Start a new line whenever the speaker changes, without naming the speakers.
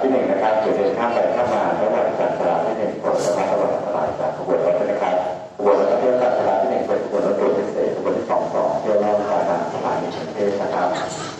ที่หนึ่งนะครับจุดเดินข้ามไปข้ามมาระหว่างจัดสลากที่หนึ่งกดระมัดระหว่างอันาจากขบวนรถนะครับขบวนรถเที่ยวจัดสลากที่หนึ่งเป็นขบวนรถด่วนพิเศษขบวนที่สองสองเที่ยวรอบการสถานีกรุงเทพนะครับ